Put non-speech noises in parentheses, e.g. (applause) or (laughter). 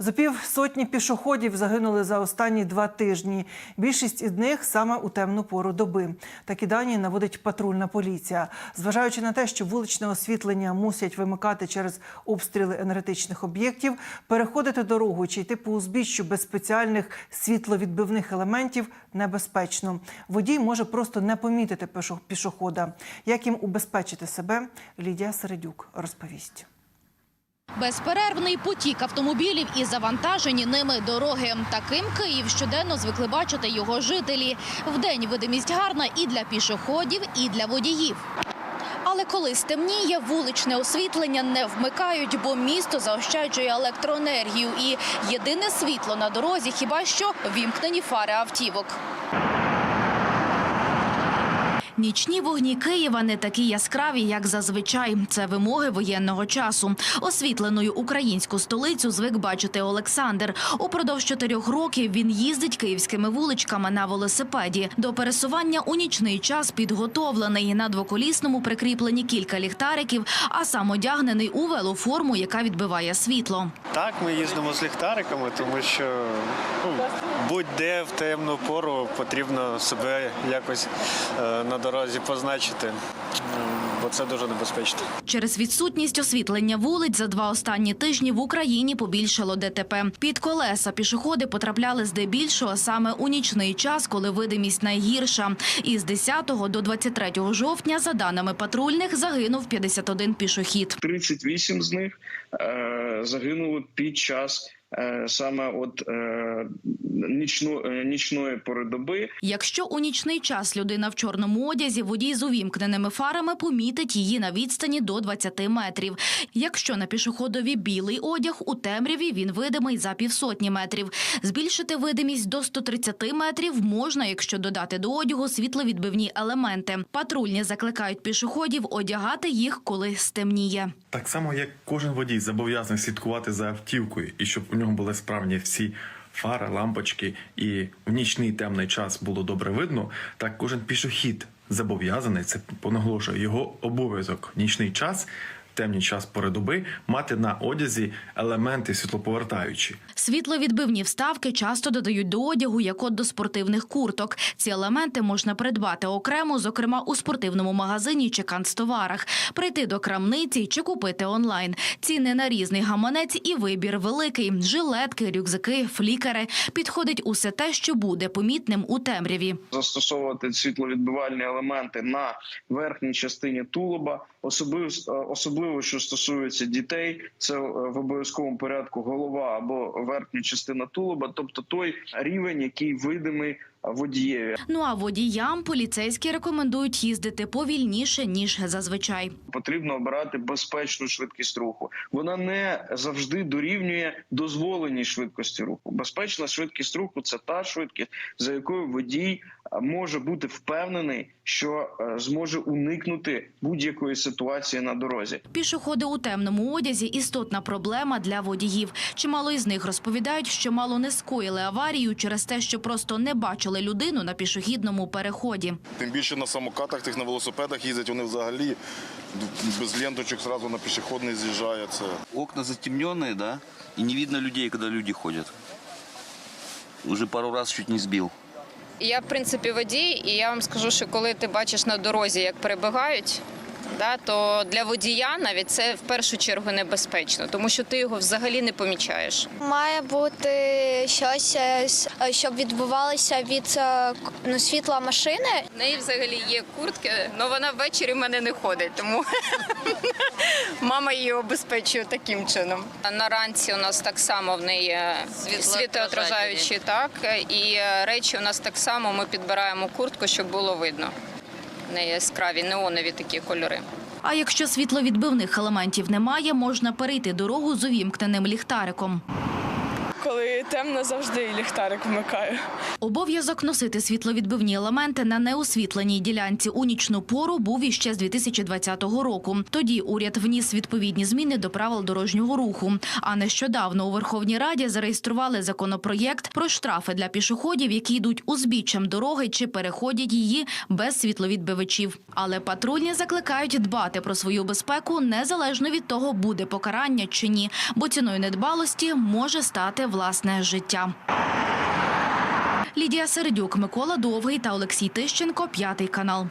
За пів сотні пішоходів загинули за останні два тижні. Більшість із них саме у темну пору доби. Такі дані наводить патрульна поліція. Зважаючи на те, що вуличне освітлення мусять вимикати через обстріли енергетичних об'єктів, переходити дорогу чи йти по узбіччю без спеціальних світловідбивних елементів небезпечно. Водій може просто не помітити пішохода. Як їм убезпечити себе, Лідія Середюк розповість. Безперервний потік автомобілів і завантажені ними дороги. Таким Київ щоденно звикли бачити його жителі. Вдень видимість гарна і для пішоходів, і для водіїв. Але коли стемніє, вуличне освітлення не вмикають, бо місто заощаджує електроенергію. І єдине світло на дорозі хіба що вімкнені фари автівок. Нічні вогні Києва не такі яскраві, як зазвичай. Це вимоги воєнного часу. Освітленою українську столицю звик бачити Олександр. Упродовж чотирьох років він їздить київськими вуличками на велосипеді. До пересування у нічний час підготовлений. На двоколісному прикріплені кілька ліхтариків, а сам одягнений у велоформу, яка відбиває світло. Так, ми їздимо з ліхтариками, тому що ну, будь-де в темну пору потрібно себе якось е, на дорозі позначити, бо це дуже небезпечно. Через відсутність освітлення вулиць за два останні тижні в Україні побільшало ДТП. Під колеса пішоходи потрапляли здебільшого саме у нічний час, коли видимість найгірша. Із 10 до 23 жовтня, за даними патрульних, загинув 51 пішохід. 38 з них е, загинули під час саме от е, нічно, е, нічної пори доби. Якщо у нічний час людина в чорному одязі, водій з увімкненими фарами помітить її на відстані до 20 метрів. Якщо на пішоходові білий одяг, у темряві він видимий за півсотні метрів. Збільшити видимість до 130 метрів можна, якщо додати до одягу світловідбивні елементи. Патрульні закликають пішоходів одягати їх, коли стемніє. Так само, як кожен водій зобов'язаний слідкувати за автівкою, і щоб у нього були справні всі фари, лампочки, і в нічний темний час було добре видно, так кожен пішохід зобов'язаний, це понаголошую, його обов'язок нічний час. В Темний час пори доби мати на одязі елементи світлоповертаючі. Світловідбивні вставки часто додають до одягу, як от до спортивних курток. Ці елементи можна придбати окремо, зокрема у спортивному магазині чи канцтоварах, прийти до крамниці чи купити онлайн. Ціни на різний гаманець і вибір великий: жилетки, рюкзаки, флікери. Підходить усе те, що буде помітним у темряві. Застосовувати світловідбивальні елементи на верхній частині тулуба, особливо особливо що стосується дітей, це е, в обов'язковому порядку голова або верхня частина тулуба, тобто той рівень, який видимий водієві. Ну а водіям поліцейські рекомендують їздити повільніше ніж зазвичай. Потрібно обирати безпечну швидкість руху. Вона не завжди дорівнює дозволеній швидкості руху. Безпечна швидкість руху це та швидкість, за якою водій е, може бути впевнений, що е, зможе уникнути будь-якої ситуації на дорозі. Пішоходи у темному одязі істотна проблема для водіїв. Чимало із них розповідають, що мало не скоїли аварію через те, що просто не бачили людину на пішохідному переході. Тим більше на самокатах, тих на велосипедах їздять, вони взагалі без ленточок одразу на пішохідний з'їжджаються. Окна затемнені, да, і не видно людей, коли люди ходять. Уже пару разів чуть не збив. Я, в принципі, водій, і я вам скажу, що коли ти бачиш на дорозі, як перебігають, да, то для водія навіть це в першу чергу небезпечно, тому що ти його взагалі не помічаєш. Має бути щось, е, щоб відбувалося від е, ну, світла машини. В неї взагалі є куртки, але вона ввечері в мене не ходить, тому (laughs) мама її обезпечує таким чином. А Наранці у нас так само в неї е, світоотражаючі, так, і речі у нас так само ми підбираємо куртку, щоб було видно. В неї яскраві неонові такі кольори. А якщо світловідбивних елементів немає, можна перейти дорогу з увімкненим ліхтариком. Коли темно, завжди ліхтарик вмикаю. Обов'язок носити світловідбивні елементи на неосвітленій ділянці у нічну пору був іще з 2020 року. Тоді уряд вніс відповідні зміни до правил дорожнього руху. А нещодавно у Верховній Раді зареєстрували законопроєкт про штрафи для пішоходів, які йдуть узбіччям дороги чи переходять її без світловідбивачів. Але патрульні закликають дбати про свою безпеку незалежно від того, буде покарання чи ні, бо ціною недбалості може стати власне життя. Лідія Середюк, Микола Довгий та Олексій Тищенко, п'ятий канал.